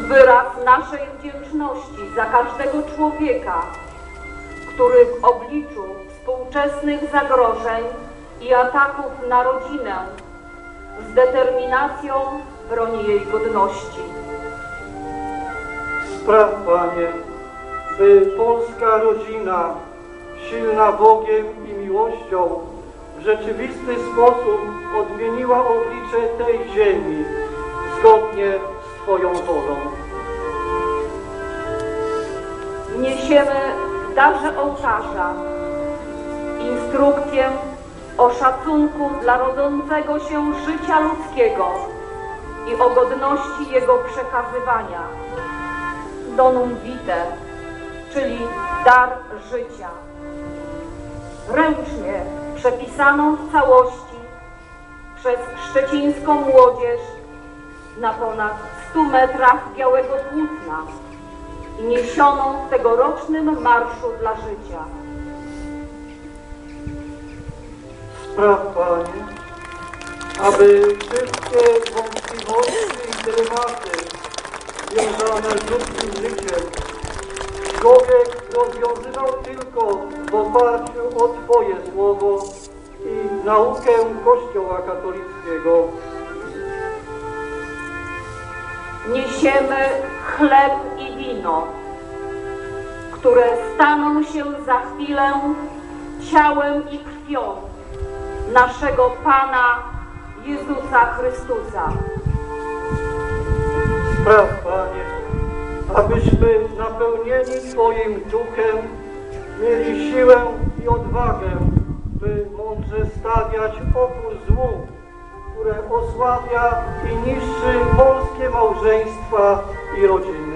wyraz naszej wdzięczności za każdego człowieka, który w obliczu współczesnych zagrożeń i ataków na rodzinę z determinacją broni jej godności. Spraw, Panie, by polska rodzina, silna Bogiem i miłością, w rzeczywisty sposób odmieniła oblicze tej ziemi zgodnie z Twoją wolą. Niesiemy w darze ołtarza instrukcję o szacunku dla rodzącego się życia ludzkiego i o godności jego przekazywania. Donum vitae, czyli dar życia. Ręcznie przepisaną w całości przez szczecińską młodzież na ponad 100 metrach białego płótna i niesioną w tegorocznym Marszu dla Życia. Spraw, Panie, aby wszystkie wątpliwości i dylematy związane z ludzkim życiem człowiek rozwiązywał tylko w oparciu o Twoje słowo i naukę Kościoła katolickiego. Niesiemy chleb i wino, które staną się za chwilę ciałem i krwią naszego Pana Jezusa Chrystusa. Spraw, Panie, abyśmy napełnieni Twoim duchem mieli siłę i odwagę, by mądrze stawiać opór złu, które osłabia i niszczy polskie małżeństwa i rodziny.